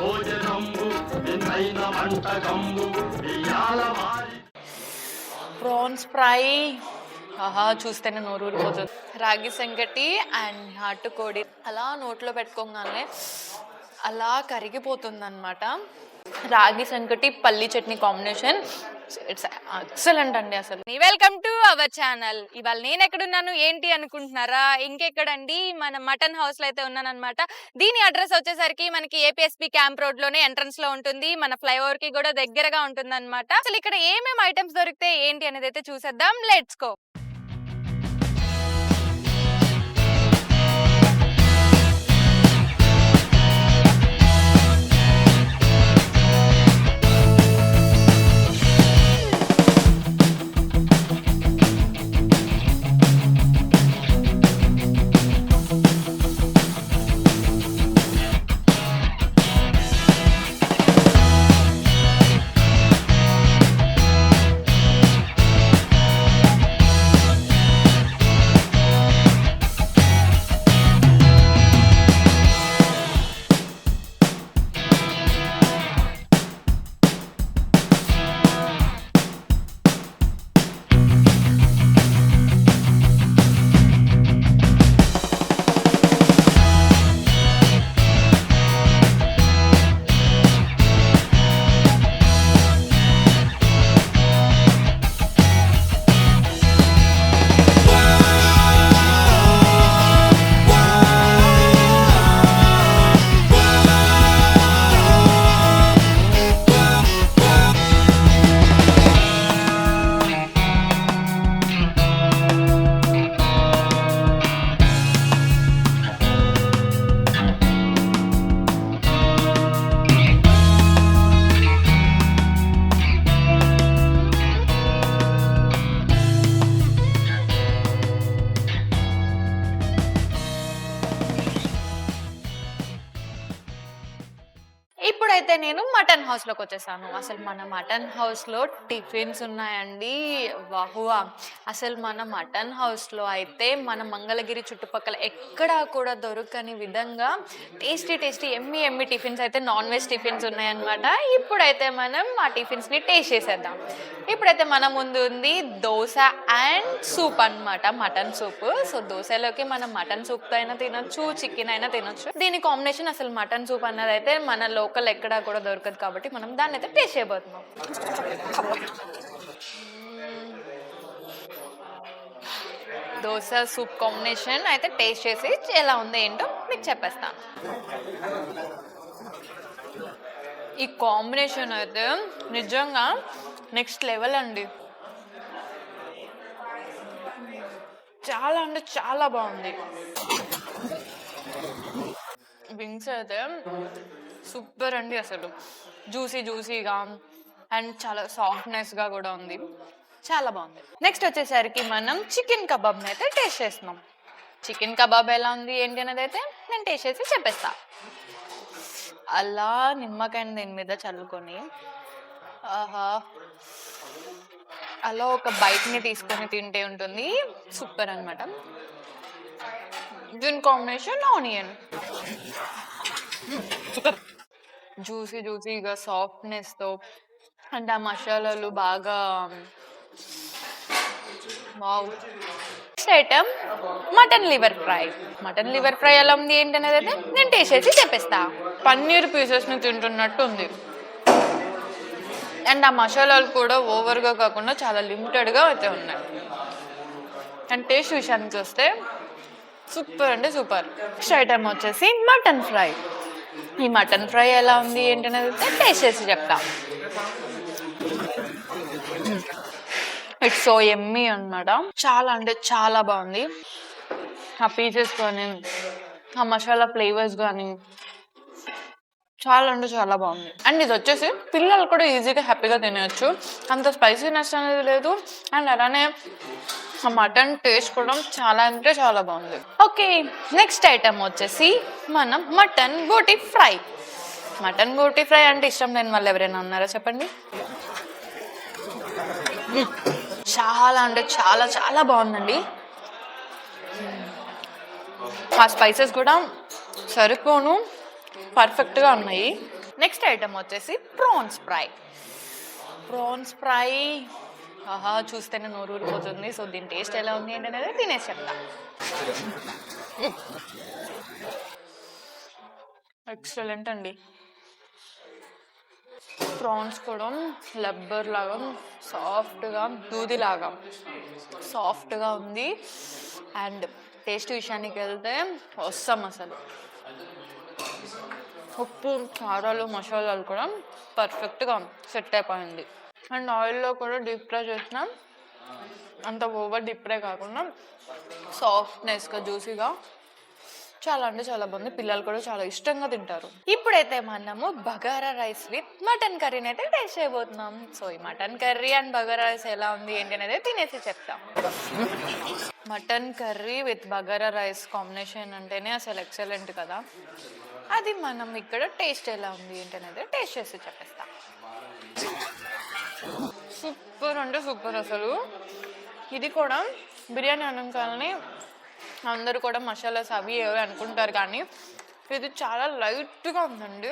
భోజనంబు వంటకంబు prawns fry. ఆహా చూస్తేనే నోరు ఊరిపోతుంది రాగి సంగటి అండ్ నాటుకోడి. అలా నోట్లో పెట్టుకోగానే అలా కరిగిపోతుంది అనమాట రాగి సంగటి పల్లి చట్నీ కాంబినేషన్. ఇట్స్ ఎక్సలెంట్ అండి అసలు. Welcome to our channel. ఇవాళ నేను ఎక్కడున్నాను ఏంటి అనుకుంటున్నారా? ఇంకెక్కడండి? మన మటన్ హౌస్లో అయితే ఉన్నాను అనమాట దీని అడ్రస్ వచ్చేసరికి మనకి ఏపీఎస్పీ క్యాంప్ రోడ్లోనే ఎంట్రన్స్లో ఉంటుంది. మన ఫ్లైఓవర్కి కూడా దగ్గరగా ఉంటుంది అనమాట అసలు ఇక్కడ ఏమేమి ఐటమ్స్ దొరికితే ఏంటి అనేది అయితే చూసేద్దాం. లెట్స్ గో అయితే నేను మటన్ హౌస్లోకి వచ్చేసాను. అసలు మన మటన్ హౌస్లో టిఫిన్స్ ఉన్నాయండి. వాహువా! అసలు మన మటన్ హౌస్లో అయితే మన మంగళగిరి చుట్టుపక్కల ఎక్కడా కూడా దొరకని విధంగా టేస్టీ టేస్టీ ఎమ్మి ఎమ్మి టిఫిన్స్ అయితే నాన్ వెజ్ టిఫిన్స్ ఉన్నాయన్నమాట. ఇప్పుడైతే మనం ఆ టిఫిన్స్ని టేస్ట్ చేసేద్దాం. ఇప్పుడైతే మన ముందు ఉంది దోశ అండ్ సూప్ అన్నమాట మటన్ సూప్. సో దోశలోకి మనం మటన్ సూప్ అయినా తినొచ్చు చికెన్ అయినా తినొచ్చు. దీని కాంబినేషన్ అసలు మటన్ సూప్ అన్నది అయితే మన లోకల్ ఎక్కడ కూడా దొరకదు కాబట్టి మనం దాన్ని అయితే టేస్ట్ చేయబోతున్నాం. దోశ సూప్ కాంబినేషన్ అయితే టేస్ట్ చేసి ఎలా ఉంది ఏంటో మీకు చెప్పేస్తాను. ఈ కాంబినేషన్ అయితే నిజంగా నెక్స్ట్ లెవెల్ అండి. చాలా అంటే చాలా బాగుంది. వింగ్స్ అయితే సూపర్ అండి అసలు. జ్యూసీ జ్యూసీగా అండ్ చాలా సాఫ్ట్నెస్గా కూడా ఉంది. చాలా బాగుంది. నెక్స్ట్ వచ్చేసరికి మనం చికెన్ కబాబ్ని అయితే టేస్ట్ చేస్తున్నాం. చికెన్ కబాబ్ ఎలా ఉంది ఏంటి అనేది అయితే నేను టేస్ట్ చేసి చెప్పేస్తా. అలా నిమ్మకాయని దీని మీద చల్లుకొని ఆహా అలా ఒక బైట్ని తీసుకొని తింటే ఉంటుంది. సూపర్ అన్నమాట. దీని కాంబినేషన్ ఆనియన్. జ్యూసీ జ్యూసీగా సాఫ్ట్నెస్తో అండ్ ఆ మసాలాలు బాగా wow. Next item mutton liver fry mutton liver fry ఎలా ఉంది ఏంటి అనేది అయితే నేను టేస్ట్ చేసి చెప్పేస్తా. పన్నీర్ పీసెస్ని తింటున్నట్టు ఉంది. అండ్ ఆ మసాలాలు కూడా ఓవర్గా కాకుండా చాలా లిమిటెడ్గా అయితే ఉన్నాయి. అండ్ టేస్ట్ విషయానికి వస్తే సూపర్ అంటే సూపర్ నెక్స్ట్ ఐటమ్ వచ్చేసి మటన్ ఫ్రై ఈ మటన్ ఫ్రై ఎలా ఉంది ఏంటనేది అయితే టేస్ట్ చేసి చెప్తా. ఇట్స్ సో ఎమ్మీ అన్నమాట. చాలా అంటే చాలా బాగుంది. ఆ పీసెస్ కానీ ఆ మసాలా ఫ్లేవర్స్ కానీ చాలా అంటే చాలా బాగుంది. అండ్ ఇది వచ్చేసి పిల్లలు కూడా ఈజీగా హ్యాపీగా తినేయచ్చు. అంత స్పైసీనెస్ అనేది లేదు. అండ్ అలానే ఆ మటన్ టేస్ట్ కూడా చాలా అంటే చాలా బాగుంది. ఓకే నెక్స్ట్ ఐటమ్ వచ్చేసి మనం మటన్ బోటి ఫ్రై. మటన్ బోటి ఫ్రై అంటే ఇష్టం లేని వాళ్ళు ఎవరైనా ఉన్నారా చెప్పండి? చాలా అంటే చాలా చాలా బాగుందండి. ఆ స్పైసెస్ కూడా సరిపోను పర్ఫెక్ట్గా ఉన్నాయి. నెక్స్ట్ ఐటమ్ వచ్చేసి ప్రాన్స్ ఫ్రై. ప్రాన్స్ ఫ్రై ఆహా చూస్తేనే నోరు ఊరిపోతుంది. సో దీని టేస్ట్ ఎలా ఉంది ఏంటి అనేది తినేసి చెప్తా. ఎక్సలెంట్ అండి. ప్రాన్స్ కూడా లబ్బర్ లాగా సాఫ్ట్గా దూదిలాగా సాఫ్ట్గా ఉంది. అండ్ టేస్ట్ విషయానికి వెళ్తే వస్తాం అసలు. ఉప్పు కారాలు మసాలాలు కూడా పర్ఫెక్ట్గా సెట్ అయిపోయింది. అండ్ ఆయిల్లో కూడా డీప్ ఫ్రై చేసిన. అంత ఓవర్ డీప్ ఫ్రై కాకుండా సాఫ్ట్నెస్గా జ్యూసీగా చాలా అంటే చాలా బాగుంది. పిల్లలు కూడా చాలా ఇష్టంగా తింటారు. ఇప్పుడైతే మనము బగారా రైస్ విత్ మటన్ కర్రీని అయితే టేస్ట్ చేయబోతున్నాం. సో ఈ mutton curry and bagara rice ఎలా ఉంది ఏంటి అనేది తినేసి చెప్తాం. Mutton curry with bagara rice combination అంటేనే అసలు ఎక్సలెంట్ కదా. అది మనం ఇక్కడ టేస్ట్ ఎలా ఉంది ఏంటి అనేది టేస్ట్ చేసి చెప్పేస్తాం. సూపర్ అంటే సూపర్ అసలు. ఇది కూడా బిర్యానీ అనకాలని అందరూ కూడా మసాలాస్ అవి ఏవి అనుకుంటారు కానీ ఇది చాలా లైట్గా ఉందండి.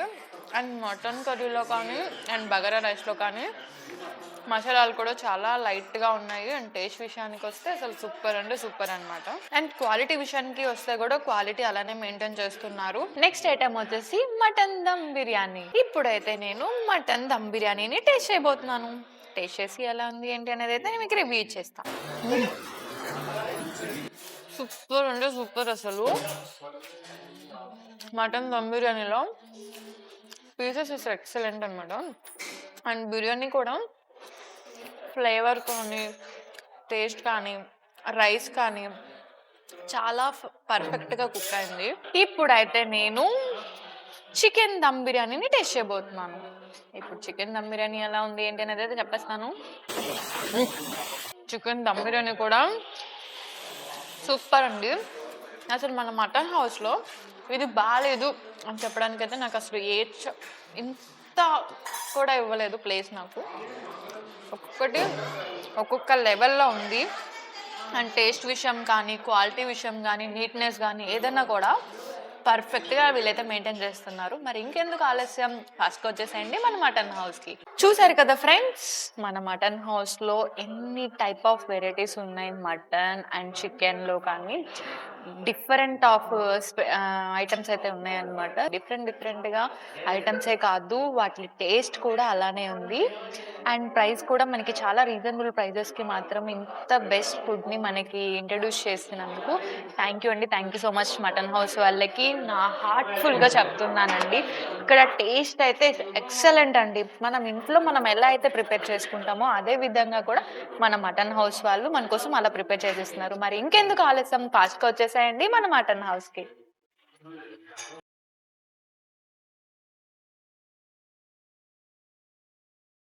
అండ్ మటన్ కర్రీలో కానీ అండ్ బగారా రైస్లో కానీ మసాలాలు కూడా చాలా లైట్గా ఉన్నాయి. అండ్ టేస్ట్ విషయానికి వస్తే అసలు సూపర్ అంటే సూపర్ అన్నమాట. అండ్ క్వాలిటీ విషయానికి వస్తే కూడా క్వాలిటీ అలానే మెయింటైన్ చేస్తున్నారు. నెక్స్ట్ ఐటమ్ వచ్చేసి మటన్ దమ్ బిర్యానీ. ఇప్పుడైతే నేను మటన్ దమ్ బిర్యానీని టేస్ట్ చేయబోతున్నాను. టేస్ట్ చేసి ఎలా ఉంది ఏంటి అనేది అయితే నేను మీకు రివ్యూ ఇచ్చేస్తాను సూపర్ అంటే సూపర్ అసలు. మటన్ దమ్ బిర్యానీలో పీసెస్ ఇస్ ఎక్సలెంట్ అనమాట అండ్ బిర్యానీ కూడా ఫ్లేవర్ కానీ టేస్ట్ కానీ రైస్ కానీ చాలా పర్ఫెక్ట్గా కుక్ అయింది. ఇప్పుడైతే నేను చికెన్ దమ్ బిర్యానీని టేస్ట్ చేయబోతున్నాను. ఇప్పుడు చికెన్ దమ్ బిర్యానీ ఎలా ఉంది ఏంటి అనేది అయితే చెప్పేస్తాను. చికెన్ దమ్ బిర్యానీ కూడా సూపర్ అండి. అసలు మన మటన్ హౌస్లో ఇది బాగాలేదు అని చెప్పడానికి అయితే నాకు అసలు ఏ ఇంత కూడా ఇవ్వలేదు ప్లేస్ నాకు. ఒక్కొక్కటి ఒక్కొక్క లెవెల్లో ఉంది. అండ్ టేస్ట్ విషయం కానీ క్వాలిటీ విషయం కానీ నీట్నెస్ కానీ ఏదైనా కూడా పర్ఫెక్ట్గా వీళ్ళైతే మెయింటైన్ చేస్తున్నారు. మరి ఇంకెందుకు ఆలస్యం? ఫస్ట్ వచ్చేసేయండి మన మటన్ హౌస్కి చూసారు కదా ఫ్రెండ్స్ మన మటన్ హౌస్లో ఎన్ని టైప్ ఆఫ్ వెరైటీస్ ఉన్నాయి మటన్ అండ్ చికెన్లో కానీ? డిఫరెంట్ ఆఫ్ ఐటమ్స్ అయితే ఉన్నాయన్నమాట. డిఫరెంట్ డిఫరెంట్గా ఐటమ్సే కాదు వాటి టేస్ట్ కూడా అలానే ఉంది. అండ్ ప్రైస్ కూడా మనకి చాలా రీజనబుల్ ప్రైజెస్కి మాత్రం ఇంత బెస్ట్ ఫుడ్ని మనకి ఇంట్రడ్యూస్ చేసినందుకు థ్యాంక్ యూ అండి. Thank you so much mutton house వాళ్ళకి. నా హార్ట్ఫుల్గా చెప్తున్నానండి. ఇక్కడ టేస్ట్ అయితే ఎక్సలెంట్ అండి. మనం ఇంట్లో మనం ఎలా అయితే ప్రిపేర్ చేసుకుంటామో అదే విధంగా కూడా మన మటన్ హౌస్ వాళ్ళు మన కోసం అలా ప్రిపేర్ చేసేస్తున్నారు. మరి ఇంకెందుకు ఆలస్యం? ఫాస్ట్గా వచ్చేసాయండి మన మటన్ హౌస్కి